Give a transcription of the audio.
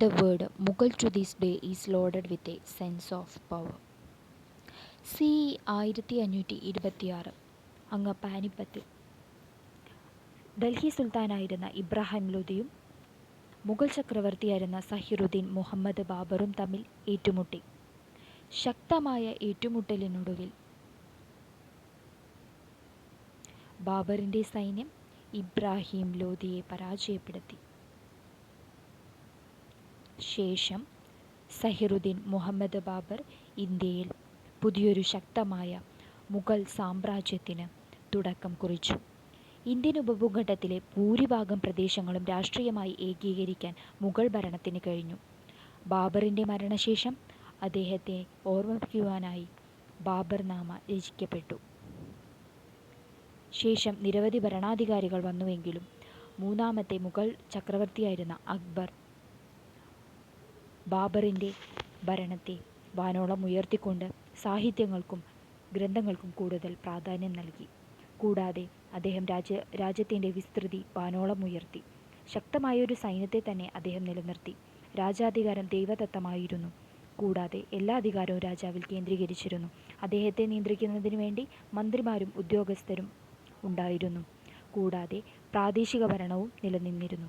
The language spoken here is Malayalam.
The word Mughal to this day is loaded with a sense of power. C ആയിരത്തി അഞ്ഞൂറ്റി ഇരുപത്തിയാറ് അങ്ങ് പാനിപ്പത്തിൽ ഡൽഹി സുൽത്താനായിരുന്ന ഇബ്രാഹിം ലോധിയും മുഗൾ ചക്രവർത്തിയായിരുന്ന സഹിറുദ്ദീൻ മുഹമ്മദ് ബാബറും തമ്മിൽ ഏറ്റുമുട്ടി. ശക്തമായ ഏറ്റുമുട്ടലിനൊടുവിൽ ബാബറിന്റെ സൈന്യം ഇബ്രാഹിം ലോധിയെ പരാജയപ്പെടുത്തി. ശേഷം സഹിറുദ്ദീൻ മുഹമ്മദ് ബാബർ ഇന്ത്യയിൽ പുതിയൊരു ശക്തമായ മുഗൾ സാമ്രാജ്യത്തിന് തുടക്കം കുറിച്ചു. ഇന്ത്യൻ ഉപഭൂഖണ്ഡത്തിലെ ഭൂരിഭാഗം പ്രദേശങ്ങളും രാഷ്ട്രീയമായി ഏകീകരിക്കാൻ മുഗൾ ഭരണത്തിന് കഴിഞ്ഞു. ബാബറിന്റെ മരണശേഷം അദ്ദേഹത്തെ ഓർമ്മിക്കുവാനായി ബാബർ നാമ രചിക്കപ്പെട്ടു. ശേഷം നിരവധി ഭരണാധികാരികൾ വന്നുവെങ്കിലും മൂന്നാമത്തെ മുഗൾ ചക്രവർത്തിയായിരുന്ന അക്ബർ ബാബറിന്റെ ഭരണത്തെ വാനോളം ഉയർത്തിക്കൊണ്ട് സാഹിത്യങ്ങൾക്കും ഗ്രന്ഥങ്ങൾക്കും കൂടുതൽ പ്രാധാന്യം നൽകി. കൂടാതെ അദ്ദേഹം രാജ്യ രാജ്യത്തിന്റെ വിസ്തൃതി വാനോളം ഉയർത്തി. ശക്തമായൊരു സൈന്യത്തെ തന്നെ അദ്ദേഹം നിലനിർത്തി. രാജാധികാരം ദൈവദത്തമായിരുന്നു. കൂടാതെ എല്ലാ അധികാരവും രാജാവിൽ കേന്ദ്രീകരിച്ചിരുന്നു. അദ്ദേഹത്തെ നിയന്ത്രിക്കുന്നതിന് വേണ്ടി മന്ത്രിമാരും ഉദ്യോഗസ്ഥരും ഉണ്ടായിരുന്നു. കൂടാതെ പ്രാദേശിക ഭരണവും നിലനിന്നിരുന്നു.